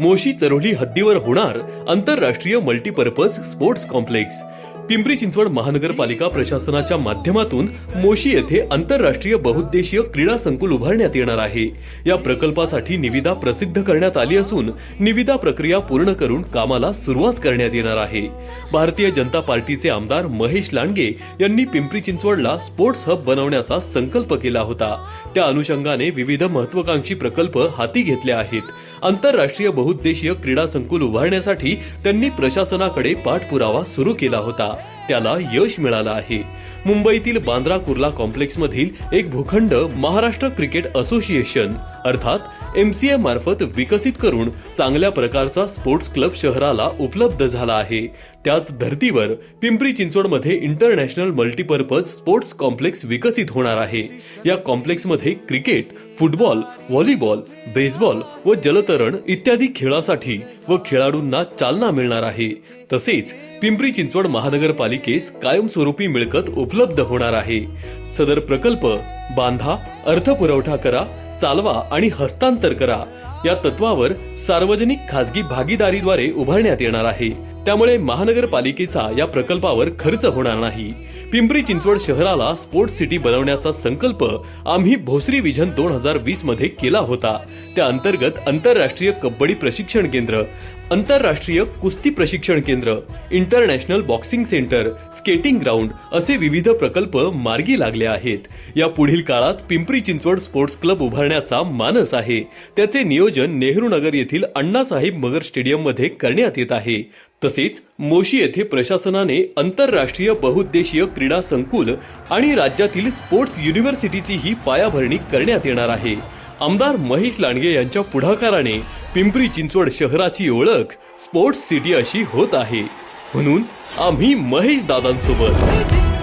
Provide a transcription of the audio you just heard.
मोशी चरोली हद्दीवर होणार आंतरराष्ट्रीय multipurpose sports complex. Pimpri Chinchwad महानगरपालिका प्रशासनाच्या माध्यमातून मोशी येथे आंतरराष्ट्रीय बहुद्देशीय क्रीडा संकुल उभारण्यात येणार आहे. या प्रकल्पासाठी निविदा प्रसिद्ध करण्यात आली असून निविदा प्रक्रिया पूर्ण करून कामाला सुरुवात करण्यात येणार आहे. भारतीय जनता पार्टीचे आमदार महेश लांडगे यांनी पिंपरी चिंचवडला स्पोर्ट्स हब बनवण्याचा संकल्प केला होता. त्या अनुषंगाने विविध महत्वाकांक्षी प्रकल्प हाती घेतले आहेत. आंतरराष्ट्रीय बहुद्देशीय क्रीडा संकुल उभारण्यासाठी त्यांनी प्रशासनाकडे पाठपुरावा सुरू केला होता. त्याला यश मिळालं आहे. मुंबईतील बांद्रा कुर्ला कॉम्प्लेक्स मधील एक भूखंड महाराष्ट्र क्रिकेट असोसिएशन अर्थात एम सी मार्फत विकसित करून चांगल्या प्रकारचा स्पोर्ट्स क्लब शहराला उपलब्ध झाला आहे. त्याच धर्तीवर पिंपरी चिंचवडमध्ये इंटरनॅशनल मल्टीपर्पज स्पोर्ट्स कॉम्प्लेक्स विकसित होणार आहे. या कॉम्प्लेक्समध्ये क्रिकेट फुटबॉल व्हॉलीबॉल बेसबॉल व जलतरण इत्यादी खेळासाठी व खेळाडूंना चालना मिळणार आहे. तसेच पिंपरी चिंचवड महानगरपालिकेस कायमस्वरूपी मिळकत उपलब्ध होणार आहे. सदर प्रकल्प बांधा अर्थपुरवठा करा चालवा आणि हस्तांतर करा. या तत्वावर सार्वजनिक खासगी भागीदारीद्वारे उभारण्यात येणार आहे. त्यामुळे महानगरपालिकेचा या प्रकल्पावर खर्च होणार नाही. पिंपरी चिंचवड शहराला स्पोर्ट्स सिटी बनवण्याचा संकल्प आम्ही भोसरी विजन दोन हजार वीसमध्ये केला होता. त्या अंतर्गत आंतरराष्ट्रीय कबड्डी प्रशिक्षण केंद्र आंतरराष्ट्रीय कुस्ती प्रशिक्षण केंद्र international boxing centre skating ground असे विविध प्रकल्प मार्गी लागले आहेत. या पुढील काळात पिंपरी चिंचवड स्पोर्ट्स क्लब उभारण्याचा मानस आहे. त्याचे नियोजन नेहरू नगर येथील अण्णासाहेब मगर स्टेडियममध्ये करण्यात येत आहे. तसेच मोशी येथे प्रशासनाने आंतरराष्ट्रीय बहुद्देशीय क्रीडा संकुल आणि राज्यातील स्पोर्ट्स युनिव्हर्सिटीची ही पायाभरणी करण्यात येणार आहे. आमदार महेश लांडगे यांच्या पुढाकाराने पिंपरी चिंचवड शहराची ओळख स्पोर्ट्स सिटी अशी होत आहे. म्हणून आम्ही महेश दादांसोबत.